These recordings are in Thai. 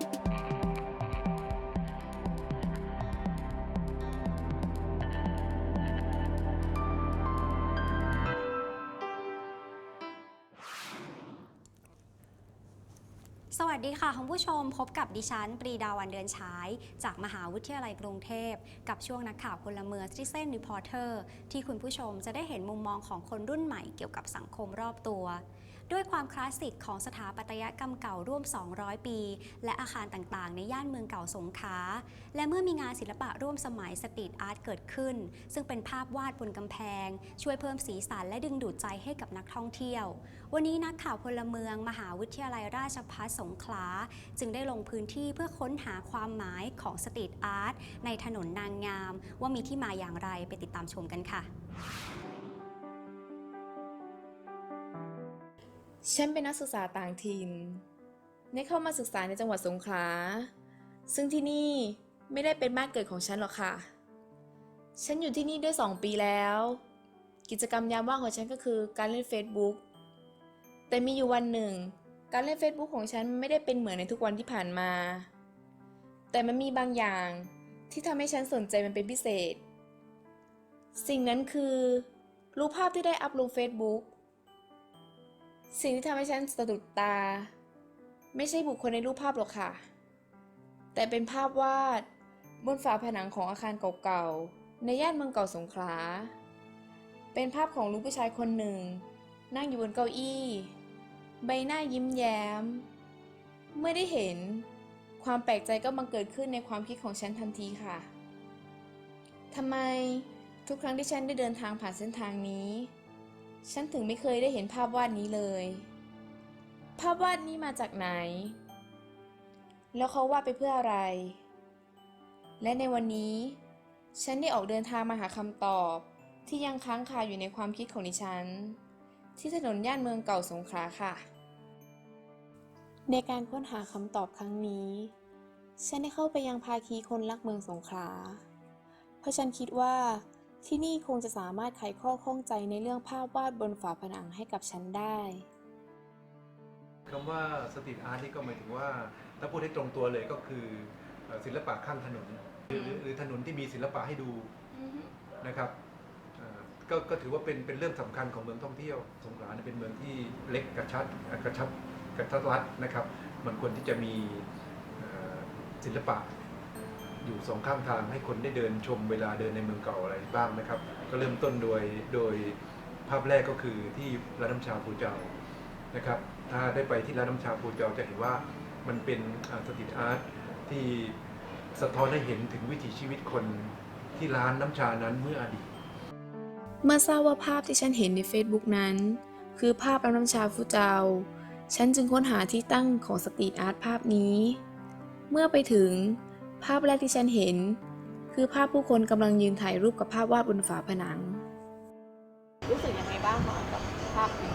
thank you สวัสดีค่ะคุณผู้ชมพบกับดิฉัน ปรีดาวันเดือนฉาย จากมหาวิทยาลัยกรุงเทพ กับช่วงนักข่าวพลเมืองที่เส้นรีพอร์เตอร์ที่คุณผู้ชมจะได้เห็นมุมมองของคนรุ่นใหม่เกี่ยวกับสังคมรอบตัว ด้วยความคลาสสิกของสถาปัตยกรรมเก่าร่วม 200 ปี และอาคารต่างๆ ในย่านเมืองเก่าสงขลาและเมื่อมีงานศิลปะร่วมสมัยสตรีทอาร์ตเกิดขึ้น ซึ่งเป็นภาพวาดบนกำแพง ช่วยเพิ่มสีสันและดึงดูดใจให้กับนักท่องเที่ยว วันนี้นักข่าวพลเมือง มหาวิทยาลัยราชภัฏสงงขลา จึงได้ลงพื้นที่เพื่อค้นหาความหมายของสตรีทอาร์ตในถนนนางงาม ว่ามีที่มาอย่างไรไปติดตามชมกันค่ะ ฉันเป็นนักศึกษาต่างถิ่นได้เข้ามาศึกษาในจังหวัดสงขลา ซึ่งที่นี่ไม่ได้เป็นบ้านเกิดของฉันหรอกค่ะ ฉันอยู่ที่นี่ได้สองปีแล้ว กิจกรรมยามว่างของฉันก็คือการเล่น Facebook แต่มีอยู่วันหนึ่ง การเล่น Facebook ของฉันไม่ได้เป็นเหมือนในทุกวันที่ผ่านมา แต่มันมีบางอย่างที่ทำให้ฉันสนใจมันเป็นพิเศษ สิ่งนั้นคือ รูปภาพที่ได้อัพลง Facebook สิ่งที่ทำให้ฉันสะดุดตา ไม่ใช่บุคคลในรูปภาพหรอกค่ะ แต่เป็นภาพวาด บนฝาผนังของอาคารเก่าๆ ในย่านเมืองเก่าสงขลา เป็นภาพของลูกผู้ชายคนหนึ่ง นั่งอยู่บนเก้าอี้ ใบหน้ายิ้มแย้ม เมื่อได้เห็น ความแปลกใจก็บังเกิดขึ้นในความคิดของฉันทันทีค่ะทำไมทุกครั้งที่ฉันได้เดินทางผ่านเส้นทางนี้ ฉันถึงไม่เคยได้เห็นภาพวาดนี้เลย ภาพวาดนี้มาจากไหน แล้วเขาวาดไปเพื่ออะไร และในวันนี้ ฉันได้ออกเดินทางมาหาคำตอบที่ยังค้างคาอยู่ในความคิดของดิฉัน ที่ถนนย่านเมืองเก่าสงขลาค่ะ ในการค้นหาคำตอบครั้งนี้ ฉันได้เข้าไปยังภาคีคนรักเมืองสงขลา เพราะฉันคิดว่าที่นี่คงจะสามารถไขข้อข้องใจในเรื่องภาพวาดบนฝาผนังให้กับฉันได้คำว่าสตรีทอาร์ตนี่ก็หมายถึงว่าถ้าพูดให้ตรงตัวเลยก็คือเอ่อศิลปะข้างถนนหรือหรือหรือถนนที่มีศิลปะให้ดูนะครับเอ่อ ก็ก็ถือว่าเป็นเป็นเรื่องสำคัญของเมืองท่องเที่ยว สงขลาเนี่ยเป็นเมืองที่เล็กกระชัดกระชับกระทัดรัดนะครับ มันควรที่จะมีเอ่อศิลปะ อยู่สองข้างทางให้คนได้เดินชมเวลาเดินในเมืองเก่าอะไรบ้างนะครับ ก็เริ่มต้นโดยโดยภาพแรกก็คือที่ร้านน้ำชาปูเจ้านะครับ ถ้าได้ไปที่ร้านน้ำชาปูเจ้าจะเห็นว่ามันเป็นสตรีทอาร์ตที่สะท้อนให้เห็นถึงวิถีชีวิตคนที่ร้านน้ำชานั้นเมื่ออดีต เมื่อทราบว่าภาพที่ฉันเห็นใน Facebook นั้น คือภาพน้ำน้ำชาฟูเจา ฉันจึงค้นหาที่ตั้งของสตรีทอาร์ตภาพนี้ เมื่อไปถึง ภาพแรกที่ฉันเห็น คือภาพผู้คนกำลังยืนถ่ายรูปกับภาพวาดบนฝาผนัง รู้สึกยังไงบ้างคะกับภาพนี้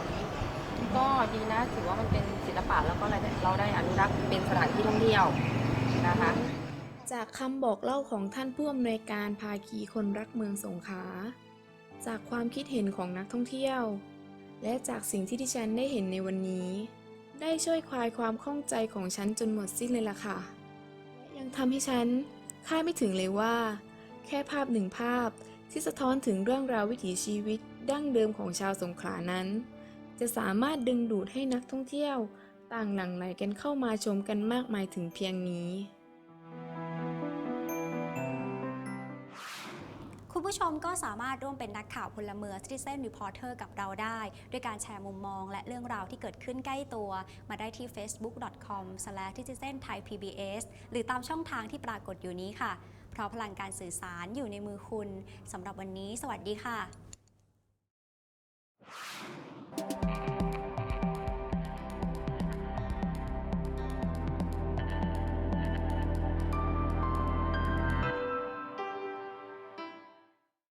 ก็ดีนะถือว่ามันเป็นศิลปะแล้วก็เราได้เราได้อนุรักษ์เป็นสถานที่ท่องเที่ยวนะคะจากคำบอกเล่าของท่านผู้อำนวยการภาคีคนรักเมืองสงขลา จากความคิดเห็นของนักท่องเที่ยว และจากสิ่งที่ดิฉันได้เห็นในวันนี้ ได้ช่วยคลายความข้องใจของฉันจนหมดสิ้นเลยล่ะค่ะ และยังทำให้ฉันคาดไม่ถึงเลยว่า แค่ภาพหนึ่งภาพที่สะท้อนถึงเรื่องราววิถีชีวิตดั้งเดิมของชาวสงขลานั้น จะสามารถดึงดูดให้นักท่องเที่ยว ต่างหลั่งไหลกันเข้ามาชมกันมากมายถึงเพียงนี้ ผู้ชมก็สามารถร่วมเป็นนักข่าวพลเมือง Citizen Reporter กับเราได้ ด้วยการแชร์มุมมองและเรื่องราวที่เกิดขึ้นใกล้ตัว มาได้ที่ facebook.com/citizenthai.pbs หรือตามช่องทางที่ปรากฏอยู่นี้ค่ะ เพราะพลังการสื่อสารอยู่ในมือคุณสำหรับวันนี้ สวัสดีค่ะ